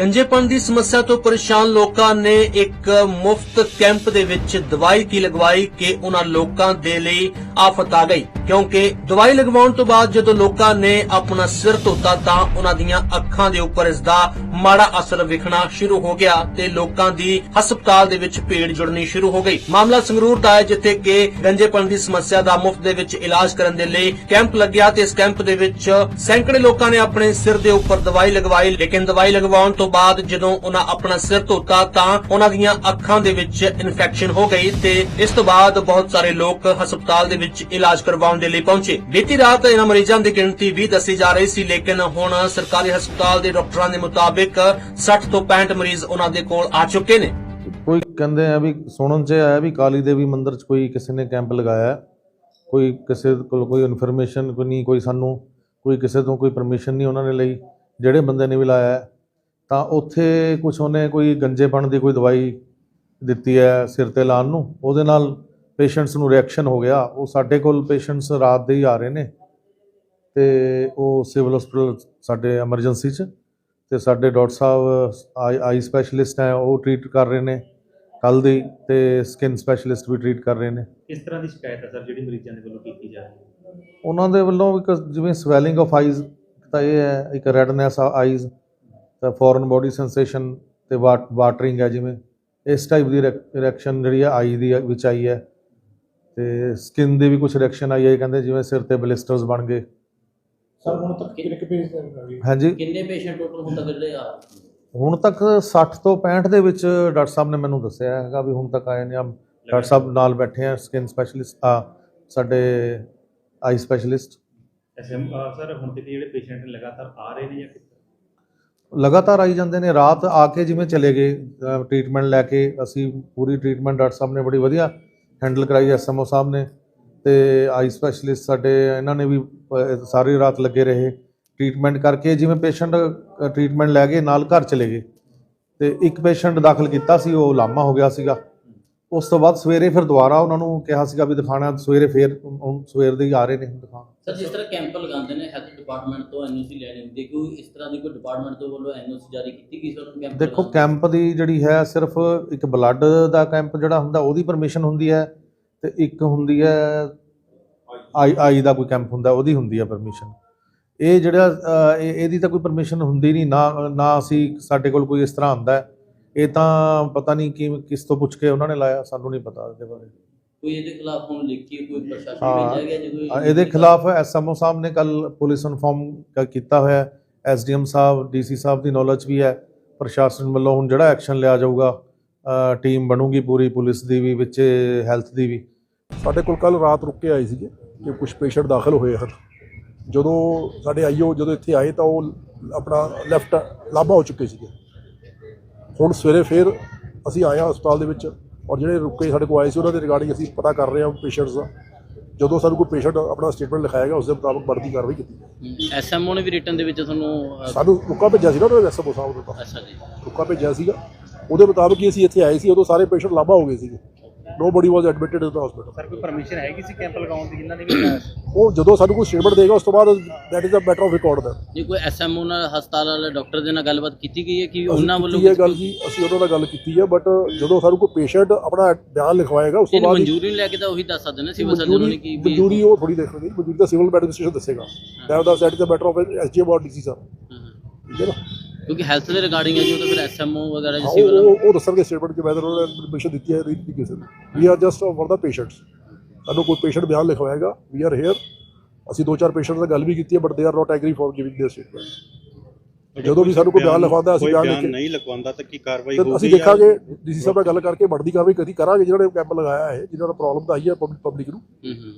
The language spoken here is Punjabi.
ਗੰਜੇਪਣ ਦੀ ਸਮੱਸਿਆ ਤੋਂ ਪਰੇਸ਼ਾਨ ਲੋਕਾਂ ਨੇ ਇੱਕ ਮੁਫਤ ਕੈਂਪ ਦੇ ਵਿੱਚ ਦਵਾਈ ਕੀ ਲਗਵਾਈ ਕਿ ਉਹਨਾਂ ਲੋਕਾਂ ਦੇ ਲਈ ਆਫਤ ਆ ਗਈ। ਕਿਉਂਕਿ ਦਵਾਈ ਲਗਵਾਉਣ ਤੋਂ ਬਾਅਦ ਜਦੋਂ ਲੋਕਾਂ ਨੇ ਆਪਣਾ ਸਿਰ ਧੋਤਾ ਤਾਂ ਉਹਨਾਂ ਦੀਆਂ ਅੱਖਾਂ ਦੇ ਉੱਪਰ ਇਸ ਦਾ ਮਾੜਾ ਅਸਰ ਵਿਖਣਾ ਸ਼ੁਰੂ ਹੋ ਗਿਆ ਤੇ ਲੋਕਾਂ ਦੀ ਹਸਪਤਾਲ ਦੇ ਵਿੱਚ ਭੀੜ ਜੁੜਨੀ ਸ਼ੁਰੂ ਹੋ ਗਈ। ਮਾਮਲਾ ਸੰਗਰੂਰ ਦਾ ਹੈ ਜਿੱਥੇ ਕਿ ਗੰਜੇਪਣ ਦੀ ਸਮੱਸਿਆ ਦਾ ਮੁਫਤ ਦੇ ਵਿੱਚ ਇਲਾਜ ਕਰਨ ਦੇ ਲਈ ਕੈਂਪ ਲੱਗਿਆ ਤੇ ਇਸ ਕੈਂਪ ਦੇ ਵਿੱਚ ਸੈਂਕੜੇ ਲੋਕਾਂ ਨੇ ਆਪਣੇ ਸਿਰ ਦੇ ਉੱਪਰ ਦਵਾਈ ਲਗਵਾਈ, ਲੇਕਿਨ ਦਵਾਈ ਲਗਵਾਉਣ ਤੋਂ ਬਾਅਦ ਜਦੋਂ ਉਹਨਾਂ ਆਪਣਾ ਸਿਰ ਧੋਤਾ ਤਾਂ ਉਹਨਾਂ ਦੀਆਂ ਅੱਖਾਂ ਦੇ ਵਿੱਚ ਇਨਫੈਕਸ਼ਨ ਹੋ ਗਈ ਤੇ ਇਸ ਤੋਂ ਬਾਅਦ ਬਹੁਤ ਸਾਰੇ ਲੋਕ ਹਸਪਤਾਲ ਦੇ ਵਿੱਚ ਇਲਾਜ ਕਰਵਾਉਣ ਦੇ ਲਈ ਪਹੁੰਚੇ। ਬੀਤੀ ਰਾਤ ਇਹਨਾਂ ਮਰੀਜ਼ਾਂ ਦੀ ਗਿਣਤੀ 20 ਦੱਸੀ ਜਾ ਰਹੀ ਸੀ, ਲੇਕਿਨ ਹੁਣ ਸਰਕਾਰੀ ਹਸਪਤਾਲ ਦੇ ਡਾਕਟਰਾਂ ਦੇ ਮੁਤਾਬਿਕ 60 ਤੋਂ 65 ਮਰੀਜ਼ ਉਹਨਾਂ ਦੇ ਕੋਲ ਆ ਚੁੱਕੇ ਨੇ। ਕੋਈ ਕਹਿੰਦੇ ਆ ਵੀ ਸੁਣਨ 'ਚ ਆਇਆ ਵੀ ਕਾਲੀ ਦੇਵੀ ਮੰਦਿਰ 'ਚ ਕੋਈ ਕਿਸੇ ਨੇ ਕੈਂਪ ਲਗਾਇਆ ਕੋਈ ਕਿਸੇ ਕੋਲ ਕੋਈ ਇਨਫੋਰਮੇਸ਼ਨ ਕੋਈ ਨਹੀਂ, ਕੋਈ ਸਾਨੂੰ ਕੋਈ ਕਿਸੇ ਤੋਂ ਕੋਈ ਪਰਮਿਸ਼ਨ ਨਹੀਂ ਉਹਨਾਂ ਨੇ ਲਈ? ਜਿਹੜੇ ਬੰਦੇ ਨੇ ਵੀ ਲਾਇਆ ਤਾਂ ਉੱਥੇ ਕੁਝ ਉਹਨੇ ਕੋਈ ਗੰਜੇਪਣ ਦੀ ਕੋਈ ਦਵਾਈ ਦਿੱਤੀ ਹੈ ਸਿਰ ਤੇ ਲਾਉਣ ਨੂੰ। ਉਹਦੇ ਨਾਲ ਪੇਸ਼ੈਂਟਸ ਨੂੰ ਰਿਐਕਸ਼ਨ ਹੋ ਗਿਆ। ਉਹ ਸਾਡੇ ਕੋਲ ਪੇਸ਼ੈਂਟਸ ਰਾਤ ਦੇ ਹੀ ਆ ਰਹੇ ਨੇ ਤੇ ਉਹ ਸਿਵਲ ਹਸਪੀਟਲ ਸਾਡੇ ਐਮਰਜੈਂਸੀ 'ਚ ਤੇ ਸਾਡੇ ਡਾਕਟਰ ਸਾਹਿਬ ਆਈ ਸਪੈਸ਼ਲਿਸਟ ਹੈ ਉਹ ਟ੍ਰੀਟ ਕਰ ਰਹੇ ਨੇ ਕੱਲ ਦੀ ਤੇ ਸਕਿਨ ਸਪੈਸ਼ਲਿਸਟ ਵੀ ਟ੍ਰੀਟ ਕਰ ਰਹੇ ਨੇ। ਕਿਸ ਤਰ੍ਹਾਂ ਦੀ ਸ਼ਿਕਾਇਤ ਹੈ ਸਰ ਜਿਹੜੀ ਮਰੀਜ਼ਾਂ ਦੇ ਵੱਲੋਂ ਕੀਤੀ ਜਾ ਰਹੀ ਹੈ? ਉਹਨਾਂ ਦੇ ਵੱਲੋਂ ਜਿਵੇਂ ਸਵੈਲਿੰਗ ਆਫ ਆਈਜ਼ ਤਾਂ ਇਹ ਹੈ ਇੱਕ ਰੈਡਨੈਸ ਆਈਜ਼ ਤਾਂ ਫੋਰਨ ਬੋਡੀ ਸੈਂਸੇਸ਼ਨ ਤੇ ਵਾਟਰਿੰਗ ਹੈ ਜਿਵੇਂ। ਇਸ ਟਾਈਪ ਦੀ ਰਿਐਕਸ਼ਨ ਜਿਹੜੀ ਹੈ ਆਈ ਦੀ ਵਿੱਚ ਆਈ ਹੈ। ਤੇ ਸਕਿਨ ਦੀ ਵੀ ਕੁਝ ਰਿਐਕਸ਼ਨ ਆਈ ਹੈ ਕਹਿੰਦੇ ਜਿਵੇਂ ਸਿਰ ਤੇ ਬਲਿਸਟਰਸ ਬਣ ਗਏ। ਸਰ ਹੁਣ ਤੱਕ ਕਿੰਨੇ ਕੁ ਹੋਈ ਹਾਂਜੀ। ਕਿੰਨੇ ਪੇਸ਼ੈਂਟ ਟੋਟਲ ਹੁਣ ਤੱਕ ਜਿਹੜੇ ਆ? ਹੁਣ ਤੱਕ 60 ਤੋਂ 65 ਦੇ ਵਿੱਚ ਡਾਕਟਰ ਸਾਹਿਬ ਨੇ ਮੈਨੂੰ ਦੱਸਿਆ ਹੈਗਾ ਵੀ ਹੁਣ ਤੱਕ ਆਏ ਨੇ। ਆ ਡਾਕਟਰ ਸਾਹਿਬ ਨਾਲ ਬੈਠੇ ਆ ਸਕਿਨ ਸਪੈਸ਼ਲਿਸਟ ਆ ਸਾਡੇ ਆਈ ਸਪੈਸ਼ਲਿਸਟ ਐਸਐਮ ਸਰ ਹੁਣ ਤੱਕ ਜਿਹੜੇ ਪੇਸ਼ੈਂਟ ਲਗਾਤਾਰ ਆ ਰਹੇ ਨੇ ਜਾਂ ਲਗਾਤਾਰ ਆਈ ਜਾਂਦੇ ਨੇ ਰਾਤ ਆ ਕੇ ਜਿਵੇਂ ਚਲੇ ਗਏ ਟ੍ਰੀਟਮੈਂਟ ਲੈ ਕੇ ਅਸੀਂ ਪੂਰੀ ਟ੍ਰੀਟਮੈਂਟ ਡਾਕਟਰ ਸਾਹਿਬ ਨੇ ਬੜੀ ਵਧੀਆ ਹੈਂਡਲ ਕਰਾਈ ਐਸਐਮਓ ਸਾਹਿਬ ਨੇ ਤੇ ਆਈ ਸਪੈਸ਼ਲਿਸਟ ਸਾਡੇ ਇਹਨਾਂ ਨੇ ਵੀ ਅਹ, ਸਾਰੀ ਰਾਤ ਲੱਗੇ ਰਹੇ ਟ੍ਰੀਟਮੈਂਟ ਕਰਕੇ ਜਿਵੇਂ ਪੇਸ਼ੈਂਟ ਟ੍ਰੀਟਮੈਂਟ ਲੈ ਗਏ ਨਾਲ ਘਰ ਚਲੇ ਗਏ ਤੇ ਇੱਕ ਪੇਸ਼ੈਂਟ ਦਾਖਲ ਕੀਤਾ ਸੀ ਉਹ ਲਾਮਾ ਹੋ ਗਿਆ ਸੀਗਾ। ਉਸ ਤੋਂ ਬਾਅਦ ਸਵੇਰੇ ਫਿਰ ਦੁਬਾਰਾ ਉਹਨਾਂ ਨੂੰ ਕਿਹਾ ਸੀਗਾ ਵੀ ਦਿਖਾਣਾ ਸਵੇਰੇ ਫੇਰ ਹੁਣ ਸਵੇਰ ਦੇ ਹੀ ਆ ਰਹੇ ਨੇ ਦਿਖਾਉਣ। ਸਰ ਜਿਸ ਤਰ੍ਹਾਂ ਕੈਂਪ ਲਗਾਉਂਦੇ ਨੇ ਹੈਲਥ ਡਿਪਾਰਟਮੈਂਟ ਤੋਂ ਐਨਓਸੀ ਲੈਣੀ ਹੁੰਦੀ ਕੋਈ ਇਸ ਤਰ੍ਹਾਂ ਦੀ ਕੋਈ ਡਿਪਾਰਟਮੈਂਟ ਤੋਂ ਵੱਲੋਂ ਐਨਓਸੀ ਜਾਰੀ ਕੀਤੀ ਗਈ ਸਰ ਕੈਂਪ ਦੇਖੋ ਕੈਂਪ ਦੀ ਜਿਹੜੀ ਹੈ ਸਿਰਫ ਇੱਕ ਬਲੱਡ ਦਾ ਕੈਂਪ ਜਿਹੜਾ ਹੁੰਦਾ ਉਹਦੀ ਪਰਮਿਸ਼ਨ ਹੁੰਦੀ ਹੈ ਤੇ ਇੱਕ ਹੁੰਦੀ ਹੈ ਆਈ ਆਈ ਦਾ ਕੋਈ ਕੈਂਪ ਹੁੰਦਾ ਉਹਦੀ ਹੁੰਦੀ ਹੈ ਪਰਮਿਸ਼ਨ ਇਹ ਜਿਹੜਾ ਇਹਦੀ ਤਾਂ ਕੋਈ ਪਰਮਿਸ਼ਨ ਹੁੰਦੀ ਨਹੀਂ ਨਾ ਨਾ ਅਸੀਂ ਸਾਡੇ ਕੋਲ ਕੋਈ ਇਸ ਤਰ੍ਹਾਂ ਆਉਂਦਾ ਹੈ। ਇਹ ਤਾਂ ਪਤਾ ਨਹੀਂ ਕਿ ਕਿਸ ਤੋਂ ਪੁੱਛ ਕੇ ਉਹਨਾਂ ਨੇ ਲਾਇਆ ਸਾਨੂੰ ਨਹੀਂ ਪਤਾ ਇਹਦੇ ਬਾਰੇ। ਕੋਈ ਇਹਦੇ ਖਿਲਾਫ ਹੁਣ ਲਿਖੀ ਕੋਈ ਪ੍ਰਸ਼ਾਸਨ। ਭੇਜਿਆ ਗਿਆ ਜੇ ਕੋਈ ਹਾਂ, ਇਹਦੇ ਖਿਲਾਫ ਐਸਐਮਓ ਸਾਹਿਬ ਨੇ ਕੱਲ ਪੁਲਿਸ ਇਨਫੋਰਮ ਕੀਤਾ ਹੋਇਆ ਹੈ। ਐਸਡੀਐਮ ਸਾਹਿਬ ਡੀਸੀ ਸਾਹਿਬ ਦੀ ਨੌਲੇਜ ਵੀ ਹੈ। ਪ੍ਰਸ਼ਾਸਨ ਵੱਲੋਂ ਹੁਣ ਜਿਹੜਾ ਐਕਸ਼ਨ ਲਿਆ ਜਾਊਗਾ ਟੀਮ ਬਣੂਗੀ ਪੂਰੀ ਪੁਲਿਸ ਦੀ ਵੀ ਵਿੱਚ ਹੈਲਥ ਦੀ ਵੀ। ਸਾਡੇ ਕੋਲ ਕੱਲ ਰਾਤ ਰੁਕ ਕੇ ਆਏ ਸੀਗੇ ਕਿ ਕੁਝ ਪੇਸ਼ੈਂਟ ਦਾਖਲ ਹੋਏ ਹਨ। ਜਦੋਂ ਸਾਡੇ ਆਈਓ ਜਦੋਂ ਇੱਥੇ ਆਏ ਤਾਂ ਉਹ ਆਪਣਾ ਲੈਫਟ ਲਾਭਾ ਹੋ ਚੁੱਕੇ ਸੀਗੇ। ਹੁਣ ਸਵੇਰੇ ਫੇਰ ਅਸੀਂ ਆਏ ਹਾਂ ਹਸਪਤਾਲ ਦੇ ਵਿੱਚ ਔਰ ਜਿਹੜੇ ਰੁਕੇ ਸਾਡੇ ਕੋਲ ਆਏ ਸੀ ਉਹਨਾਂ ਦੇ ਰਿਗਾਰਡਿੰਗ ਅਸੀਂ ਪਤਾ ਕਰ ਰਹੇ ਹਾਂ ਪੇਸ਼ੈਂਟਸ ਦਾ। ਜਦੋਂ ਸਾਨੂੰ ਕੋਈ ਪੇਸ਼ੈਂਟ ਆਪਣਾ ਸਟੇਟਮੈਂਟ ਲਿਖਾਏਗਾ ਉਸ ਦੇ ਮੁਤਾਬਕ ਬਣਦੀ ਕਾਰਵਾਈ ਕੀਤੀ ਜਾਏਗੀ। ਐਸਐਮਓ ਨੇ ਵੀ ਰਿਟਰਨ ਦੇ ਵਿੱਚ ਤੁਹਾਨੂੰ ਸਾਨੂੰ ਰੁਕਾ ਭੇਜਿਆ ਸੀ ਨਾ ਉਹਨਾਂ ਨੇ ਐਸਐਮਓ ਸਾਹਿਬ ਦੇ ਤਾਂ। ਅੱਛਾ ਜੀ। ਰੁਕਾ ਭੇਜਿਆ ਸੀਗਾ। ਉਹਦੇ ਮੁਤਾਬਕ ਹੀ ਅਸੀਂ ਇੱਥੇ ਆਏ ਸੀ ਉਦੋਂ ਸਾਰੇ ਪੇਸ਼ੈਂਟ ਲਾਭਾ ਹੋ ਗਏ ਸੀਗੇ। Nobody was admitted in the hospital sir ਕੋਈ ਪਰਮਿਸ਼ਨ ਹੈਗੀ ਸੀ ਕੈਂਪ ਲਗਾਉਣ ਦੀ ਜਿਨ੍ਹਾਂ ਨੇ ਵੀ? ਉਹ ਜਦੋਂ ਸਾਨੂੰ ਕੋਈ ਸਟੇਟਮੈਂਟ ਦੇਗਾ ਉਸ ਤੋਂ ਬਾਅਦ that is a matter of record ਦਾ ਜੇ ਕੋਈ ਐਸਐਮਓ ਨਾਲ ਹਸਪਤਾਲ ਵਾਲੇ ਡਾਕਟਰ ਦੇ ਨਾਲ ਗੱਲਬਾਤ ਕੀਤੀ ਗਈ ਹੈ ਕਿ ਉਹਨਾਂ ਵੱਲੋਂ ਕੀਤੀ ਹੈ ਗੱਲ ਜੀ ਅਸੀਂ ਉਹਨਾਂ ਨਾਲ ਗੱਲ ਕੀਤੀ ਹੈ ਬਟ ਜਦੋਂ ਸਾਨੂੰ ਕੋਈ ਪੇਸ਼ੈਂਟ ਆਪਣਾ ਬਿਆਨ ਲਿਖਵਾਏਗਾ ਉਸ ਤੋਂ ਬਾਅਦ ਮਨਜ਼ੂਰੀ ਲੈ ਕੇ ਤਾਂ ਉਹੀ ਦੱਸ ਸਕਦੇ ਨੇ ਸਿਵਲ ਸਰਜਨ ਨੇ ਕਿ ਮਨਜ਼ੂਰੀ ਉਹ ਥੋੜੀ ਦੇਖਣਗੇ ਮਨਜ਼ੂਰੀ ਤਾਂ ਸਿਵਲ ਐਡਮਿਨਿਸਟ੍ਰੇਸ਼ਨ ਦੱਸੇਗਾ। That the set is a matter of SGM or DC ਹਾਂ। ਠੀਕ ਹੈ ਨਾ? ਕਿਉਂਕਿ ਹੈਲਥ ਦੇ ਰਿਗਾਰਡਿੰਗ ਹੈ ਜੀ ਉਹ ਤਾਂ ਫਿਰ ਐਸਐਮਓ ਵਗੈਰਾ ਜੀ ਉਹ- ਉਹ ਉਹ ਦੱਸਣਗੇ ਸਟੇਟਮੈਂਟ ਕਿ ਵੈਦਰ ਉਹਨਾਂ ਪਰਮਿਸ਼ਨ ਦਿੱਤੀ ਹੈ ਰੀਤ ਕਿਸੇ ਵੀ are just for the patients ਸਾਨੂੰ ਕੋਈ ਪੇਸ਼ੈਂਟ ਬਿਆਨ ਲਿਖਵਾਏਗਾ ਵੀ ਆਰ ਹੇਅਰ ਅਸੀਂ ਦੋ ਚਾਰ ਪੇਸ਼ੈਂਟ ਨਾਲ ਗੱਲ ਵੀ ਕੀਤੀ ਹੈ but they are not agree for giving their statement ਜਦੋਂ ਵੀ ਸਾਨੂੰ ਕੋਈ ਬਿਆਨ ਲਿਖਵਾਉਂਦਾ ਅਸੀਂ ਬਿਆਨ ਨਹੀਂ ਲਗਵਾਉਂਦਾ ਤਾਂ ਕੀ ਕਾਰਵਾਈ ਹੋਊਗੀ ਅਸੀਂ ਦੇਖਾਂਗੇ। ਡੀਸੀ ਸਾਹਿਬ ਨਾਲ ਗੱਲ ਕਰਕੇ ਵੱਡੀ ਕਾਰਵਾਈ ਕਦੀ ਕਰਾਂਗੇ ਜਿਨ੍ਹਾਂ ਨੇ ਕੈਂਪ ਲਗਾਇਆ ਹੈ ਜਿਨ੍ਹਾਂ ਦਾ ਪ੍ਰੋਬਲਮ ਤਾਂ ਆਈ ਹੈ ਪਬਲਿਕ ਨੂੰ। ਹੂੰ ਹੂੰ।